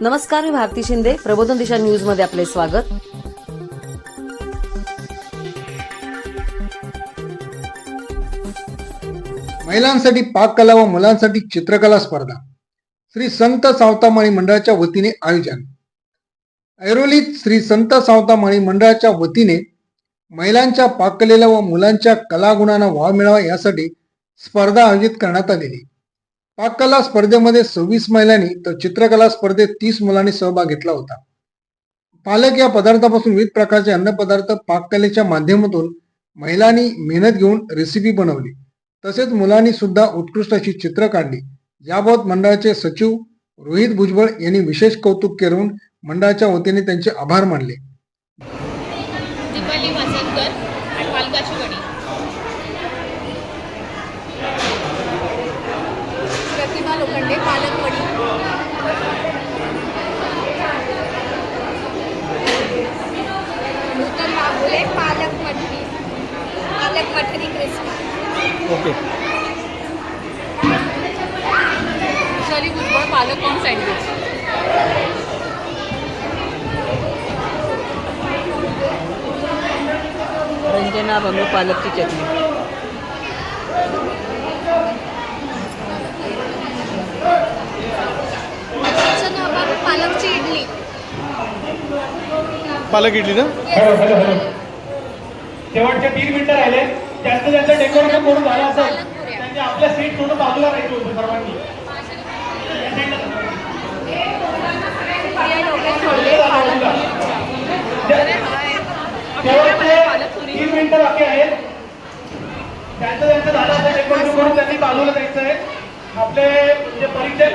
नमस्कार मी भारती शिंदे. प्रबोधन दिशा न्यूजमध्ये आपले स्वागत. महिलांसाठी पाककला व मुलांसाठी चित्रकला स्पर्धा. श्री संत सावतामाळी मंडळाच्या वतीने आयोजन. ऐरोलीत श्री संत सावतामाळी मंडळाच्या वतीने महिलांच्या पाककलेला व मुलांच्या कलागुणांना वाव मिळावा यासाठी स्पर्धा आयोजित करण्यात आलेली. पाककला स्पर्धेमध्ये सव्वीस महिलांनी तर चित्रकला स्पर्धेत तीस मुलांनी सहभाग घेतला होता. पालक या पदार्थापासून विविध प्रकारचे अन्नपदार्थ पाककलेच्या माध्यमातून महिलांनी मेहनत घेऊन रेसिपी बनवली. तसेच मुलांनी सुद्धा उत्कृष्ट अशी चित्र काढली. याबाबत मंडळाचे सचिव रोहित भुजबळ यांनी विशेष कौतुक करून मंडळाच्या वतीने त्यांचे आभार मानले दीपाली वासनकर पालकाची वडी प्रतिभा लोखंडे पालक वडी नूतन बाबुले पालक मठरी पालक मठरी क्रिस्पी ओके भुजबळ पालक कॉर्न सँडविच रंजना बंगू पालकची चटणी. पालकची इडली. पालक इडली ना? शेवटचे तीन मिनिटं राहिले. जास्त जास्त डेकोरेशन करून झालं असेल. त्यांनी आपल्या सीट सोडून बाजूला राहायचं होतं सर्वांनी शेवटचे तीन मिनिटं बाकी आहेत. त्यांचं त्यांचं झालं असेल डेकोरेशन करून त्यांनी बाजूला जायचं आहे आपले म्हणजे परिचय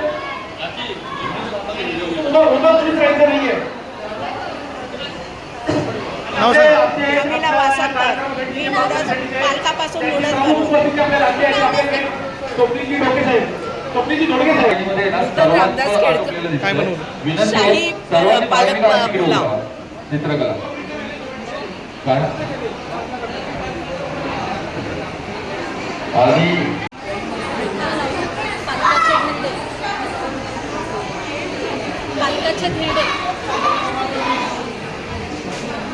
उभं उभं कधीच राहायचं नाहीये प्रमिला मी पालकापासून रामदास केळकर शाही पालक पुलाव. चित्रकला. आणि पालकाचे धिरडे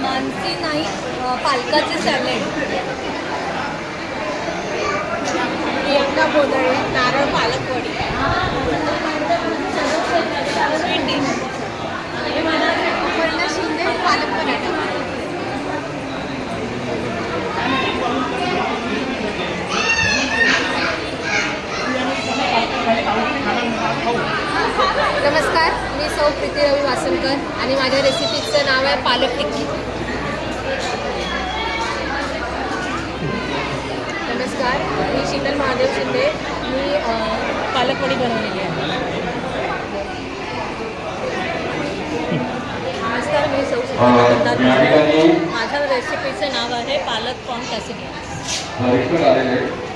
मानसी नाही पालकाचे सॅलेड एकदा बोदळे नारळ पालक वडी स्वीट डिश अपर्णा शिंदे पालक पराठा नमस्कार मी सौ प्रीती रवी वासनकर आणि माझ्या रेसिपीचं नाव आहे पालक टिक्की. नमस्कार मी शीतल महादेव शिंदे. मी अ, पालक वडी बनवलेली आहे. नमस्कार मी सौ माझ्या रेसिपीचं नाव आहे पालक कॉर्न कॅसिडिया हरिष्कर आलेले आहेत.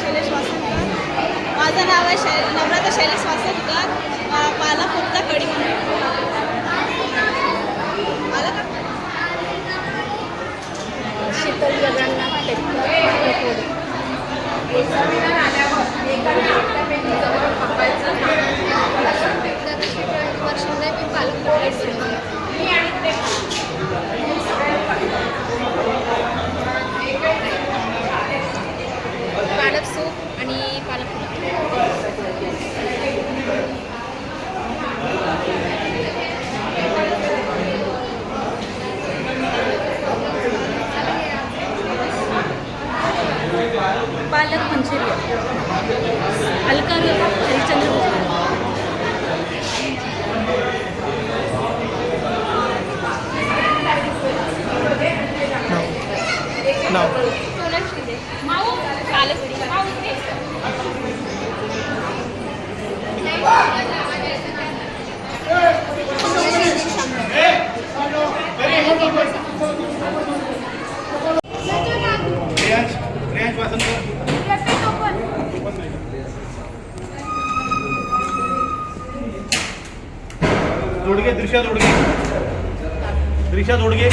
शैलेश वासनकर माझं नाव आहे शै नम्रता शैलेश वासनकर अ, पालक कडी कढी आलं का? शीतल जगन्नाथ टेक्टर पालक सूप आणि पालक पुलाव. पालक मंचुरियन अलका हरिचंद्र भुजबळ. नाव सोनल शिंदे माऊ पालक वडी. रेयांश रेयांश वासनकर जोडगे दृश्या जोडगे. दृश्या जोडगे.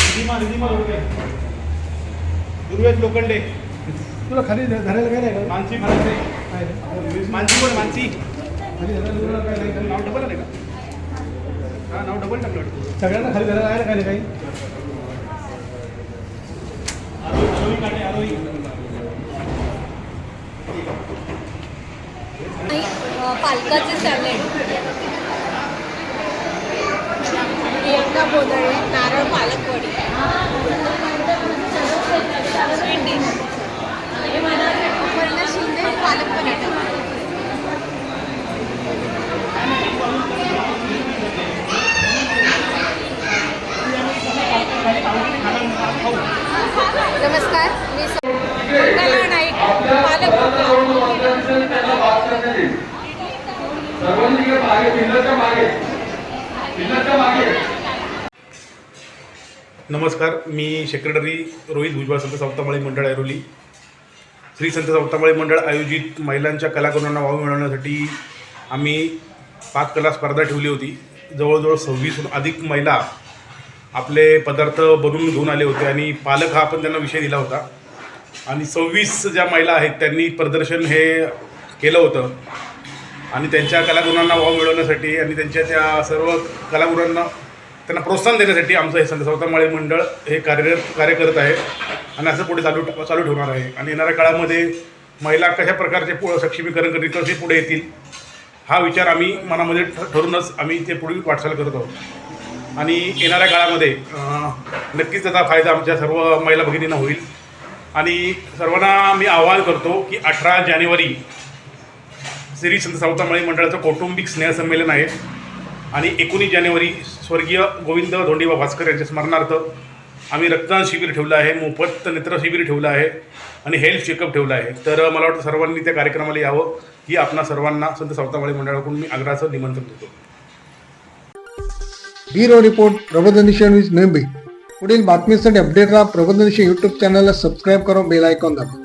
रिधिमा रिधिमा जोडगे. दुर्वेश लोखंडे. तुला खाली धरायला काय नाही का? मानसी फराटे मानसी बोल मानसी. नाव डबल आलं का? हा नाव डबल टाकलं वाटतं. सगळ्यांना खाली घरा आहे ना काही काही? आरोही काढले, आरोही. पालकाचे सॅलेड. प्रियंका बोदळे नारळ पालकवडी अपर्णा शिंदे पालक पराठा नमस्कार मी सो- मंगला नाईक पालक त्यांना बात करण्यात येईल सर्वांनी इकडे मागे पिल्लरच्या मागे पिल्लरच्या मागे नमस्कार मी सेक्रेटरी रोहित भुजबळ संत सावतामाळी मंडळ ऐरोली. श्री संत सावतामाळी मंडळ आयोजित महिलांच्या कलागुणांना वाव मिळवण्यासाठी आम्ही पाककला स्पर्धा ठेवली होती. जवळजवळ सव्वीसहून अधिक महिला आपले पदार्थ बनवून घेऊन आले होते आणि पालक हा आपण त्यांना विषय दिला होता. आणि सव्वीस ज्या महिला आहेत त्यांनी प्रदर्शन हे केलं होतं. आणि त्यांच्या कलागुणांना वाव मिळवण्यासाठी आणि त्यांच्या त्या सर्व कलागुणांना त्यांना प्रोत्साहन देण्यासाठी आमचं हे संत सावतामाळे मंडळ हे कार्यरत कार्य करत आहे. आणि असं पुढे चालू चालू ठेवणार आहे. आणि येणाऱ्या काळामध्ये महिला कशा प्रकारचे पु सक्षमीकरण करी कसे पुढे येतील हा विचार आम्ही मनामध्ये ठ- ठरूनच आम्ही ते पुढील वाटचाल करत आहोत. आणि येणाऱ्या काळामध्ये नक्कीच त्याचा फायदा आमच्या सर्व महिला भगिनींना होईल. आणि सर्वांना मी आवाहन करतो की अठरा जानेवारी श्री संत सावतामाळी मंडळाचं कौटुंबिक स्नेहसंमेलन आहे. आणि एकोणीस जानेवारी स्वर्गीय गोविंद धोंडीबा भास्कर यांच्या स्मरणार्थ आम्ही रक्तदान शिबिर ठेवलं आहे मोफत नेत्र शिबिर ठेवलं आहे आणि हेल्थ चेकअप ठेवलं आहे. तर मला वाटतं सर्वांनी त्या कार्यक्रमाला यावं ही आपणा सर्वांना संत सावतामाळी मंडळाकडून मी आग्रहाचं निमंत्रण देतो. Bureau report Prabodhanisha news Mumbai पुढील बातमीसाठी अपडेट राहा प्रबोधनिशा यूट्यूब चॅनलला सबस्क्राईब करून बेल आयकॉन दाबा.